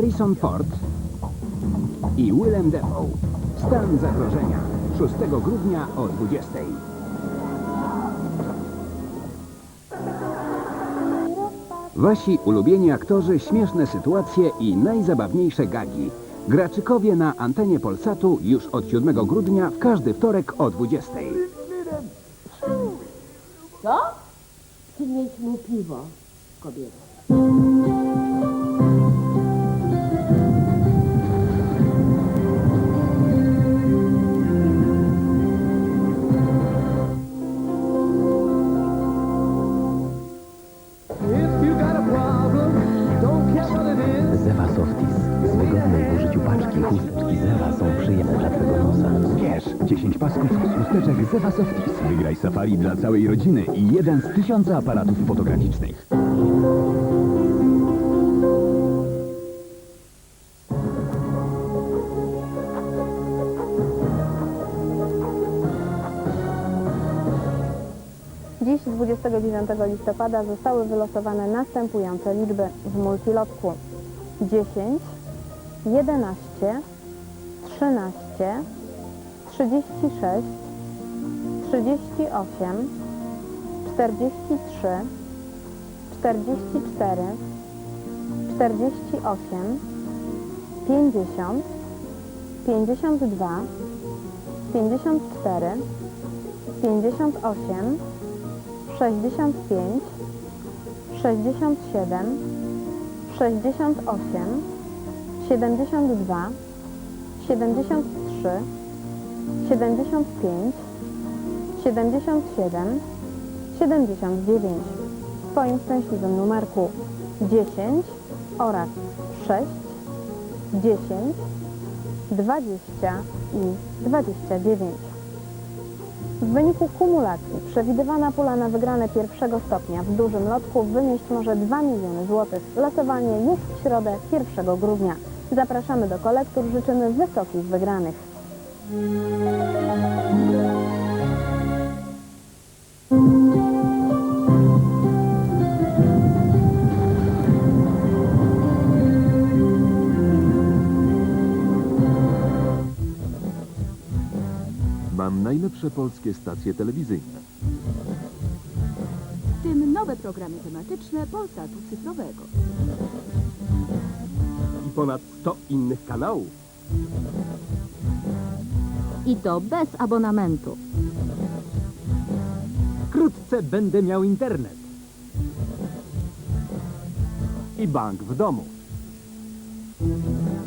Harrison Ford i Willem Dafoe. Stan zagrożenia. 6 grudnia o 20. Wasi ulubieni aktorzy, śmieszne sytuacje i najzabawniejsze gagi. Graczykowie na antenie Polsatu już od 7 grudnia w każdy wtorek o 20. Co? Przynieś mu piwo, kobieto. Chustki Zewa są przyjemne dla Twego nosa. Wiesz, 10 pasków chusteczek Zewa Softis. Wygraj safari dla całej rodziny i jeden z tysiąca aparatów fotograficznych. Dziś, 29 listopada, zostały wylosowane następujące liczby w multilotku. 10, 11, 13, 36, 38, 43, 44, 48, 50, 52, 54, 58, 65, 67, 68, 72, 73, 75, 77, 79. W swoim szczęśliwym numerku 10 oraz 6, 10, 20 i 29. W wyniku kumulacji przewidywana pula na wygrane pierwszego stopnia w dużym lotku wynieść może 2 miliony złotych. Losowanie już w środę 1 grudnia. Zapraszamy do kolektur, życzymy wysokich wygranych. Mam najlepsze polskie stacje telewizyjne. w tym nowe programy tematyczne Polsatu Cyfrowego. I ponad 100 innych kanałów. I to bez abonamentu. Wkrótce będę miał internet. I bank w domu.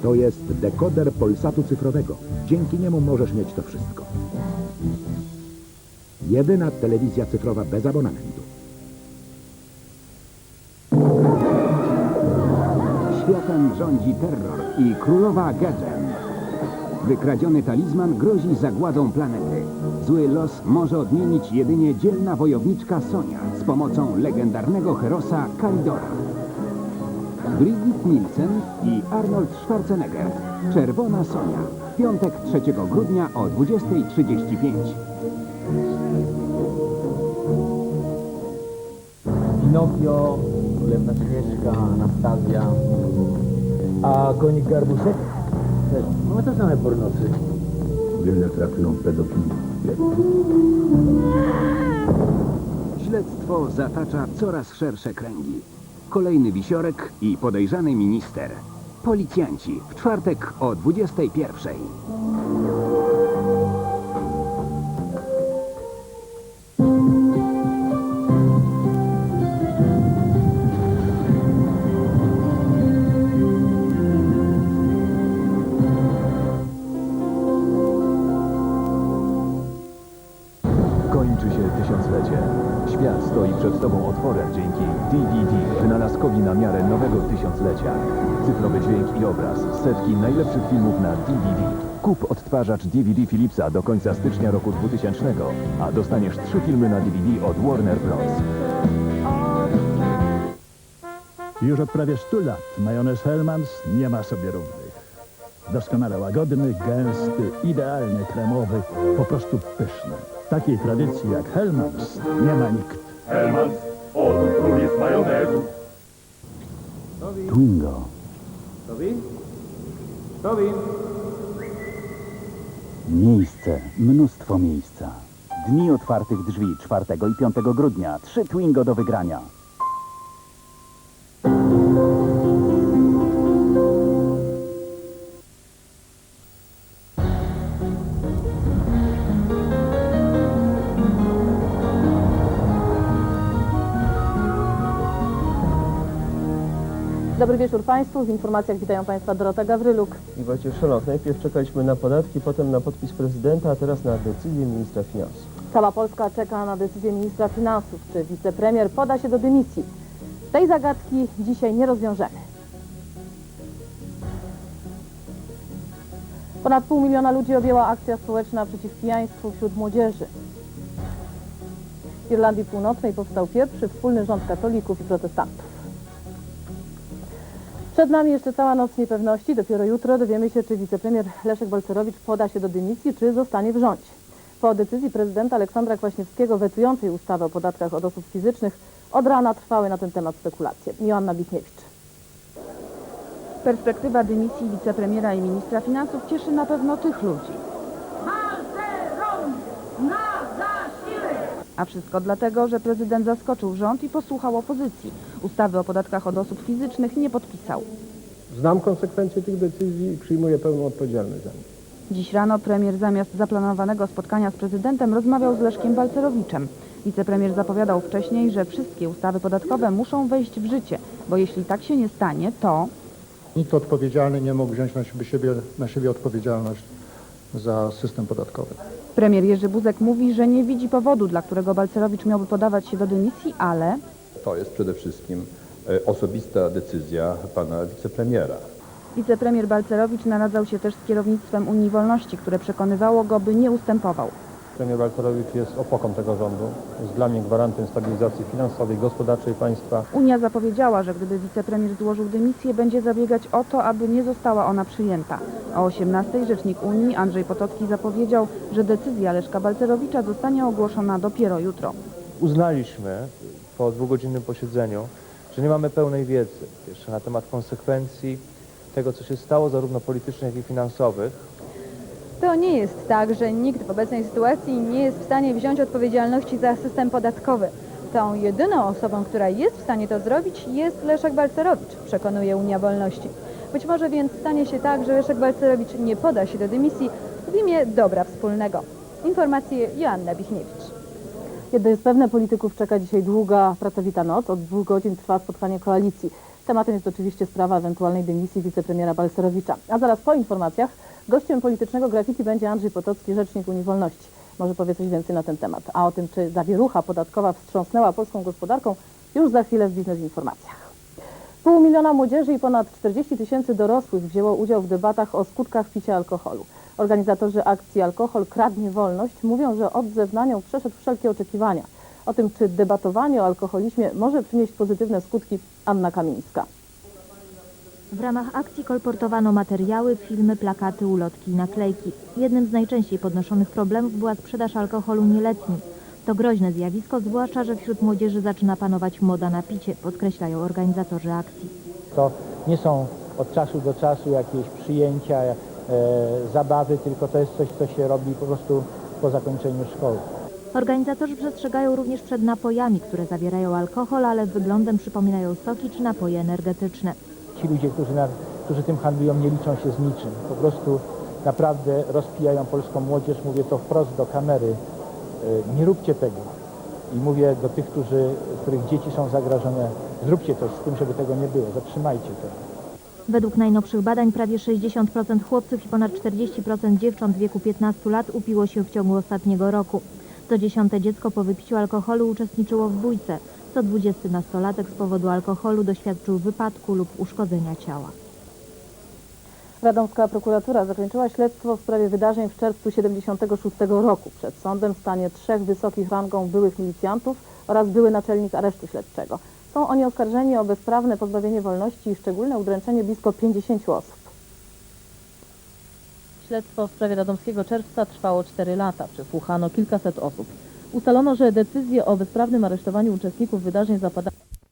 To jest dekoder Polsatu cyfrowego. Dzięki niemu możesz mieć to wszystko. Jedyna telewizja cyfrowa bez abonamentu. Rządzi terror i królowa Gedem. Wykradziony talizman grozi zagładą planety. Zły los może odmienić jedynie dzielna wojowniczka Sonia z pomocą legendarnego herosa Kalidora. Brigitte Nielsen i Arnold Schwarzenegger. Czerwona Sonia. Piątek 3 grudnia o 20.35. Pinokio, Królewna Śnieżka, Anastazja. A konik Garbusek? Też. No to same pornosy. Wiele traktują pedofili. Śledztwo zatacza coraz szersze kręgi. Kolejny wisiorek i podejrzany minister. Policjanci w czwartek o 21. Tobą otworem dzięki DVD, wynalazkowi na miarę nowego tysiąclecia. Cyfrowy dźwięk i obraz, setki najlepszych filmów na DVD. Kup odtwarzacz DVD Philipsa do końca stycznia roku 2000, a dostaniesz trzy filmy na DVD od Warner Bros. Już od prawie 100 lat majonez Hellmann's nie ma sobie równych. Doskonale łagodny, gęsty, idealnie kremowy, po prostu pyszny. Takiej tradycji jak Hellmann's nie ma nikt. Twingo. Miejsce, mnóstwo miejsca. Dni otwartych drzwi 4 i 5 grudnia. Trzy Twingo do wygrania. Dobry wieczór Państwu. W informacjach witają Państwa Dorota Gawryluk. i Wojciech Szolok. Najpierw czekaliśmy na podatki, potem na podpis prezydenta, a teraz na decyzję ministra finansów. Cała Polska czeka na decyzję ministra finansów, czy wicepremier poda się do dymisji. Tej zagadki dzisiaj nie rozwiążemy. Ponad pół miliona ludzi objęła akcja społeczna przeciw pijaństwu wśród młodzieży. W Irlandii Północnej powstał pierwszy wspólny rząd katolików i protestantów. Przed nami jeszcze cała noc niepewności. Dopiero jutro dowiemy się, czy wicepremier Leszek Balcerowicz poda się do dymisji, czy zostanie w rządzie. Po decyzji prezydenta Aleksandra Kwaśniewskiego wetującej ustawę o podatkach od osób fizycznych od rana trwały na ten temat spekulacje. Joanna Bichniewicz. Perspektywa dymisji wicepremiera i ministra finansów cieszy na pewno tych ludzi. A wszystko dlatego, że prezydent zaskoczył rząd i posłuchał opozycji. Ustawy o podatkach od osób fizycznych nie podpisał. Znam konsekwencje tych decyzji i przyjmuję pełną odpowiedzialność za nie. Dziś rano premier zamiast zaplanowanego spotkania z prezydentem rozmawiał z Leszkiem Balcerowiczem. Wicepremier zapowiadał wcześniej, że wszystkie ustawy podatkowe muszą wejść w życie, bo jeśli tak się nie stanie, to Nikt odpowiedzialny nie mógł wziąć na siebie, na siebie odpowiedzialność za system podatkowy. premier Jerzy Buzek mówi, że nie widzi powodu, dla którego Balcerowicz miałby podawać się do dymisji, ale To jest przede wszystkim e, osobista decyzja pana wicepremiera. wicepremier Balcerowicz naradzał się też z kierownictwem Unii Wolności, które przekonywało go, by nie ustępował. Premier Balcerowicz jest opoką tego rządu. Jest dla mnie gwarantem stabilizacji finansowej, gospodarczej państwa. Unia zapowiedziała, że gdyby wicepremier złożył dymisję, będzie zabiegać o to, aby nie została ona przyjęta. O 18 rzecznik Unii Andrzej Potocki zapowiedział, że decyzja Leszka Balcerowicza zostanie ogłoszona dopiero jutro. Uznaliśmy po dwugodzinnym posiedzeniu, że nie mamy pełnej wiedzy jeszcze na temat konsekwencji tego, co się stało, zarówno politycznych, jak i finansowych. To nie jest tak, że nikt w obecnej sytuacji nie jest w stanie wziąć odpowiedzialności za system podatkowy. Tą jedyną osobą, która jest w stanie to zrobić, jest Leszek Balcerowicz, przekonuje Unia Wolności. Być może więc stanie się tak, że Leszek Balcerowicz nie poda się do dymisji w imię dobra wspólnego. Informacje Joanna Bichniewicz. Jedno jest pewne, polityków czeka dzisiaj długa, pracowita noc. Od dwóch godzin trwa spotkanie koalicji. Tematem jest oczywiście sprawa ewentualnej dymisji wicepremiera Balcerowicza. A zaraz po informacjach gościem politycznego grafiki będzie Andrzej Potocki, rzecznik Unii Wolności. Może powie coś więcej na ten temat. A o tym, czy zawierucha podatkowa wstrząsnęła polską gospodarką, już za chwilę w Biznes Informacjach. Pół miliona młodzieży i ponad 40 tysięcy dorosłych wzięło udział w debatach o skutkach picia alkoholu. Organizatorzy akcji Alkohol kradnie wolność mówią, że odzew na nią przeszedł wszelkie oczekiwania. O tym, czy debatowanie o alkoholizmie może przynieść pozytywne skutki, Anna Kamińska. W ramach akcji kolportowano materiały, filmy, plakaty, ulotki i naklejki. Jednym z najczęściej podnoszonych problemów była sprzedaż alkoholu nieletnim. To groźne zjawisko, zwłaszcza, że wśród młodzieży zaczyna panować moda na picie, podkreślają organizatorzy akcji. To nie są od czasu do czasu jakieś przyjęcia, zabawy, tylko to jest coś, co się robi po prostu po zakończeniu szkoły. Organizatorzy przestrzegają również przed napojami, które zawierają alkohol, ale wyglądem przypominają soki czy napoje energetyczne. Ci ludzie, którzy, na, którzy tym handlują, nie liczą się z niczym. Po prostu naprawdę rozpijają polską młodzież. Mówię to wprost do kamery. E, Nie róbcie tego. I mówię do tych, którzy, których dzieci są zagrożone, zróbcie coś z tym, żeby tego nie było. Zatrzymajcie to. Według najnowszych badań prawie 60% chłopców i ponad 40% dziewcząt w wieku 15 lat upiło się w ciągu ostatniego roku. Co dziesiąte dziecko po wypiciu alkoholu uczestniczyło w bójce. Co 20 nastolatek z powodu alkoholu doświadczył wypadku lub uszkodzenia ciała. Radomska prokuratura zakończyła śledztwo w sprawie wydarzeń w czerwcu 76 roku. Przed sądem stanie trzech wysokich rangą byłych milicjantów oraz były naczelnik aresztu śledczego. Są oni oskarżeni o bezprawne pozbawienie wolności i szczególne udręczenie blisko 50 osób. Śledztwo w sprawie radomskiego czerwca trwało 4 lata. Przesłuchano kilkaset osób. Ustalono, że decyzje o bezprawnym aresztowaniu uczestników wydarzeń zapadają